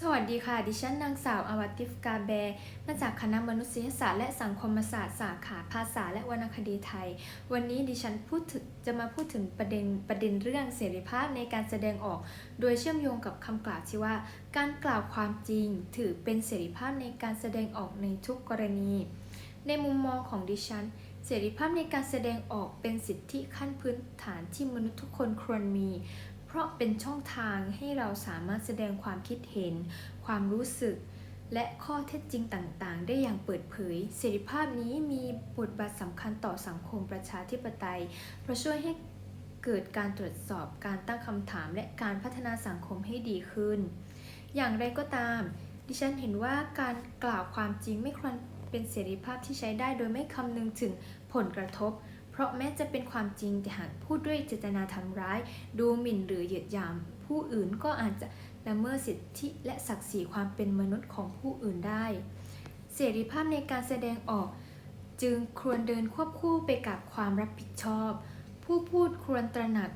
สวัสดีค่ะ ดิฉันนางสาวอวัติฟกาแบมาจากคณะมนุษยศาสตร์และสังคมศาสตร์สาขาภาษาและวรรณคดีไทย วันนี้ดิฉันพูดถึงจะมาพูดถึงประเด็นประเด็นเรื่องเสรีภาพในการแสดงออก โดยเชื่อมโยงกับคำกล่าวที่ว่า การกล่าวความจริงถือเป็นเสรีภาพในการแสดงออกในทุกกรณี ในมุมมองของดิฉัน เสรีภาพในการแสดงออกเป็นสิทธิขั้นพื้นฐานที่มนุษย์ทุกคนควรมี ราะเป็นช่องทางให้เราสามารถแสดงความคิดเห็น ความรู้สึก และข้อเท็จจริงต่างๆ ได้อย่างเปิดเผย เสรีภาพนี้มีบทบาทสำคัญต่อสังคมประชาธิปไตย เพราะช่วยให้เกิดการตรวจสอบการตั้งคำถามและการพัฒนาสังคมให้ดีขึ้น อย่างไรก็ตาม ดิฉันเห็นว่าการกล่าวความจริงไม่ควรเป็นเสรีภาพที่ใช้ได้โดยไม่คำนึงถึงผลกระทบ เพราะแม้จะเป็นความจริงแต่หากพูดด้วยเจตนาทำร้าย ดูหมิ่นหรือเหยียดหยาม ผู้อื่นก็อาจจะละเมิดสิทธิและศักดิ์ศรีความเป็นมนุษย์ของผู้อื่นได้ เสรีภาพในการแสดงออก จึงควรเดินควบคู่ไปกับความรับผิดชอบ ผู้พูดควรตระหนัก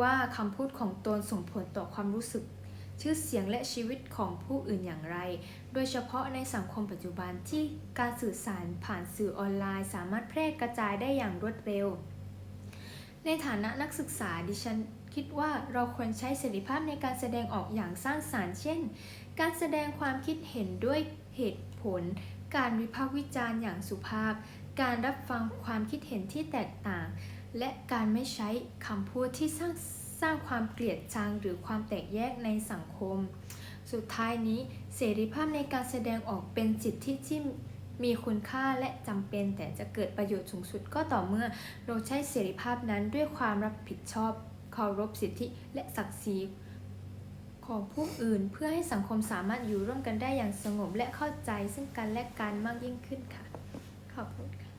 ว่าคำพูดของตนส่งผลต่อความรู้สึก ชื่อเสียงและชีวิตของผู้อื่นอย่างไร โดยเฉพาะในสังคมปัจจุบันที่การสื่อสารผ่านสื่อออนไลน์ สามารถแพร่กระจายได้อย่างรวดเร็ว ในฐานะนักศึกษาดิฉันคิดว่าเราควรใช้เสรีภาพในการแสดงออกอย่างสร้างสารรค์ เช่น การแสดงความคิดเห็นด้วยเหตุผล การวิพากษ์วิจารณ์อย่างสุภาพ การรับฟังความคิดเห็นที่แตกต่าง และการไม่ใช้คำพูดที่สร้าง สร้างความเกลียดชังหรือความแตกแยกในสังคม สุดท้ายนี้เสรีภาพในการแสดงออกเป็นสิทธิที่มีคุณค่าและจำเป็นแต่จะเกิดประโยชน์สูงสุดก็ต่อเมื่อเราใช้เสรีภาพนั้นด้วยความรับผิดชอบเคารพสิทธิและศักดิ์ศรีของผู้อื่นเพื่อให้สังคมสามารถอยู่ร่วมกันได้อย่างสงบและเข้าใจซึ่งกันและกันมากยิ่งขึ้นค่ะ ขอบคุณค่ะ